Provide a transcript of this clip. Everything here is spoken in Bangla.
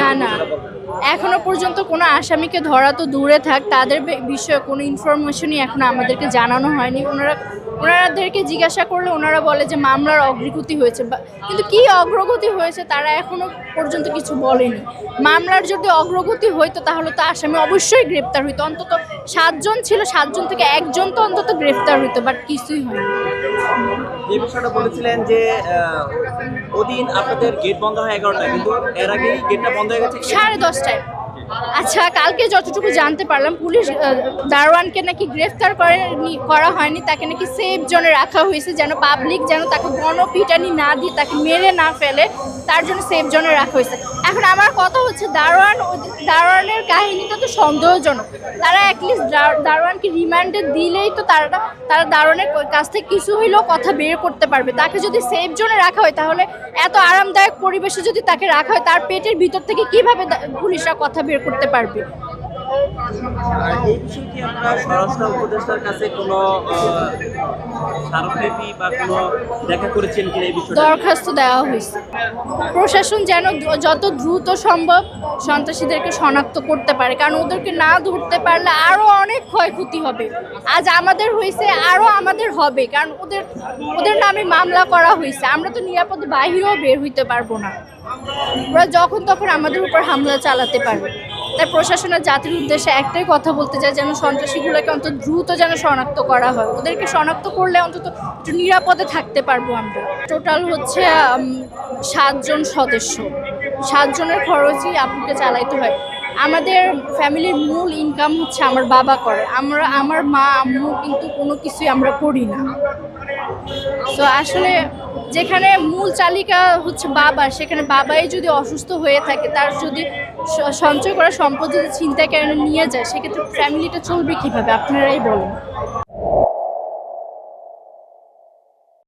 না না। এখনও পর্যন্ত কোনো আসামিকে ধরা তো দূরে থাক, তাদের বিষয়ে কোনো ইনফরমেশনই এখনও আমাদেরকে জানানো হয়নি। ওনারা ওনারাদেরকে জিজ্ঞাসা করলে ওনারা বলে যে মামলার অগ্রগতি হয়েছে কিন্তু কি অগ্রগতি হয়েছে তারা এখনও পর্যন্ত কিছু বলেনি। মামলার যদি অগ্রগতি হইতো তাহলে তো আসামি অবশ্যই গ্রেপ্তার হইতো। অন্তত সাতজন ছিল, সাতজন থেকে একজন তো অন্তত গ্রেপ্তার হইতো, বাট কিছুই হয়নি। যে বিষয়টা বলেছিলেন যে ওদিন আপনাদের গেট বন্ধ হয় কিন্তু এর আগেই গেটটা বন্ধ হয়ে গেছে সাড়ে দশটায়। আচ্ছা কালকে যতটুকু জানতে পারলাম, পুলিশ দারোয়ানকে নাকি গ্রেফতার করে করা হয়নি, তাকে নাকি সেফ জোনে রাখা হয়েছে, যেন পাবলিক যেন তাকে গণপিটানি না দিয়ে তাকে মেরে না ফেলে। তার জন্য সেফ জোনে রাখা হয়েছে। এখন আমার কথা হচ্ছে, দারোয়ান দারোয়ানের কাহিনীটা তো সন্দেহজনক। তারা অ্যাটলিস্ট দারোয়ানকে রিমান্ডে দিলেই তো তারা তারা দারোয়ানের কাছ থেকে কিছু হইলেও কথা বের করতে পারবে। তাকে যদি সেফ জোনে রাখা হয়, তাহলে এত আরামদায়ক পরিবেশে যদি তাকে রাখা হয়, তার পেটের ভিতর থেকে কীভাবে পুলিশরা কথা বের করতে পারবে? আর দরখাস্ত দেওয়া হয়েছে। প্রশাসন যেন যত দ্রুত সম্ভব সন্ত্রাসীদেরকে শনাক্ত করতে পারে, কারণ ওদেরকে না ধরতে পারলে আরও অনেক ক্ষয়ক্ষতি হবে। আজ আমাদের হয়েছে আরও আমাদের হবে, কারণ ওদের ওদের নামে মামলা করা হয়েছে। আমরা তো নিরাপদে বাহিরেও বের হইতে পারব না। ওরা যখন তখন আমাদের উপর হামলা চালাতে পারবে। তাই প্রশাসনের জাতির উদ্দেশ্যে একটাই কথা বলতে চাই, যেন সন্ত্রাসীগুলোকে অন্তত দ্রুত যেন শনাক্ত করা হয়। ওদেরকে শনাক্ত করলে অন্তত একটু নিরাপদে থাকতে পারব আমরা। টোটাল হচ্ছে সাতজন সদস্য। সাতজনের খরচই আপুকে চালাইতে হয়। আমাদের ফ্যামিলির মূল ইনকাম হচ্ছে আমার বাবা করে। আমরা, আমার মা, আম্মু কিন্তু কোনো কিছুই আমরা করি না। তো আসলে যেখানে মূল চালিকা হচ্ছে বাবা, সেখানে বাবাই যদি অসুস্থ হয়ে থাকে, তার যদি সঞ্চয় করা সম্পদ যদি চিন্তা কেন নিয়ে যায়, সেক্ষেত্রে ফ্যামিলিটা চলবে কীভাবে? আপনারাই বলেন।